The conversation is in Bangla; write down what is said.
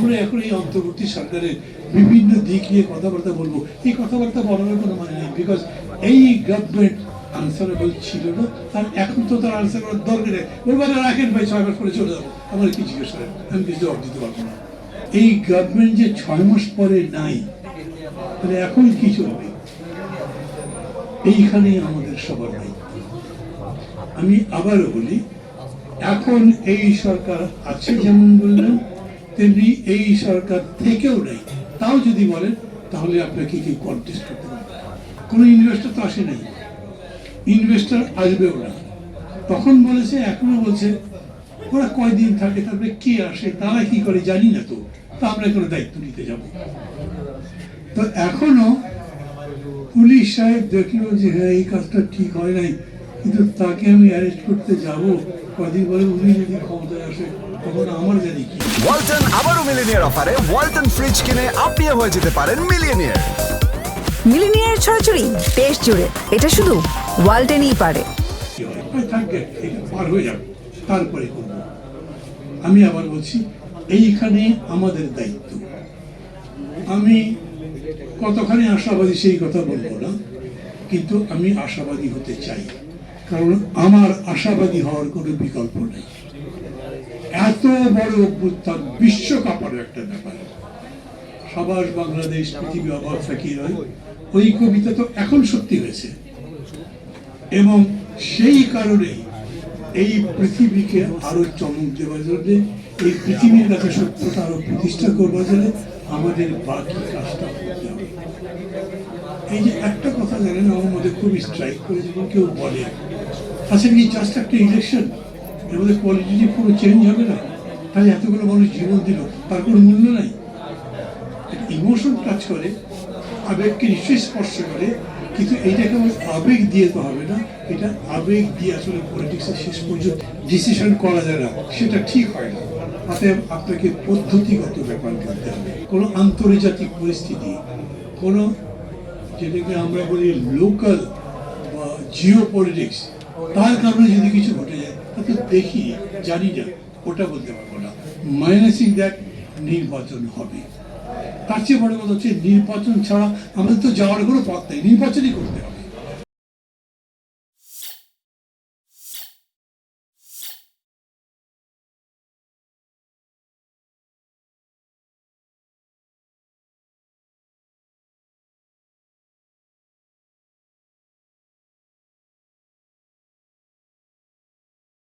আমরা এখন এই অন্তর্বর্তী সরকারের বিভিন্ন দিক নিয়ে কথাবার্তা বলব। এই কথাবার্তা বলার কোনো মানে নেই বিকজ এই গভর্নমেন্ট আনসারেবল ছিল না, আর এখন তো তার আনসার করার দরকার নেই। বলবার রাখেন ভাই, ছয় মাস পরে চলে যাব। আমার কি জিজ্ঞেস করেন? আমি কিছু জবাব দিতে পারব না। এই গভর্নমেন্ট যে ছয় মাস পরে নাই, তাহলে এখন কি চলবে? এইখানেই আমাদের সবার নাই আমি আবারও বলি, এখন এই সরকার আছে যেমন বললেন তেমনি এই সরকার থেকেও নেই। তাও যদি বলেন, তাহলে আপনাকে কি কন্টেস্ট করতে পারবে কোনো ইনভেস্টর তো আসে নাই। ইনভেস্টর আসবেও না। তখন বলেছে, এখনও বলছে, ওরা কয়দিন থাকে, তারপরে কে আসে, তারা কি করে জানি না তো। তা আমরা কোনো দায়িত্ব নিতে যাব। তো এখনও পুলিশ সাহেব দেখল যে হ্যাঁ এই কাজটা ঠিক হয় নাই। কিন্তু তাকে আমি অ্যারেস্ট করতে যাব। কদিন পরে উনি যদি ক্ষমতায় আসে তখন আমার জানি কি? ওয়ালটন আবারও মিলিনিয়ার অফারে ওয়ালটন ফ্রিজ কিনে আপনিও হয়ে যেতে পারেন মিলিয়নিয়ার মিলিনিয়ার ছড়াছড়ি দেশ জুড়ে। এটা শুধু ওয়ালটেনই পারে। থাকবে এটা পার হয়ে যাবে। তারপরে করব। আমি আবার বলছি এইখানে আমাদের দায়িত্ব। আমি কতখানি আশাবাদী সেই কথা বলব না কিন্তু আমি আশাবাদী হতে চাই। কারণ আমার আশাবাদী হওয়ার কোনো বিকল্প নেই। এত বড় অভ্যুত্থান বিশ্বকাপের একটা ব্যাপার। সবার বাংলাদেশ পৃথিবী অবাক ফকির হয় ওই কবিতা তো এখন সত্যি হয়েছে। এবং সেই কারণেই এই পৃথিবীকে আরও চমক দেওয়ার জন্য, এই পৃথিবীর কাছে সত্যতা প্রতিষ্ঠা করবার জন্য আমাদের বাকি কাজটা করতে হবে। এই যে একটা কথা জানেন, আমার মধ্যে খুব স্ট্রাইক করে যখন কেউ বলে। আচ্ছা কি জাস্ট একটা ইলেকশন এর কোয়ালিটি পুরো চেঞ্জ হবে না? তাহলে এতগুলো মানুষ জীবন দিল, তার কোনো মূল্য নাই? ইমোশন কাজ করে আবেগকে নিশ্চয়ই স্পর্শ করে, কিন্তু এইটাকে আবেগ দিয়ে তো হবে না। এটা আবেগ দিয়ে আসলে পলিটিক্সের শেষ পর্যন্ত ডিসিশন করা যায় না। সেটা ঠিক হয় না। অতএব আপনাকে পদ্ধতিগত ব্যাপার করতে হবে। কোনো আন্তর্জাতিক পরিস্থিতি, কোনো যেটাকে আমরা বলি লোকাল বা জিও পলিটিক্স তার কারণে যদি কিছু ঘটে যায় তাকে দেখি, জানি না, ওটা বলতে পারব না। মাইনাসিং দ্যাট নির্বাচন হবে। তার চেয়ে বড় কথা হচ্ছে নির্বাচন ছাড়া আমাদের তো যাওয়ার কোনো পথ নেই। নির্বাচনই করতে হবে।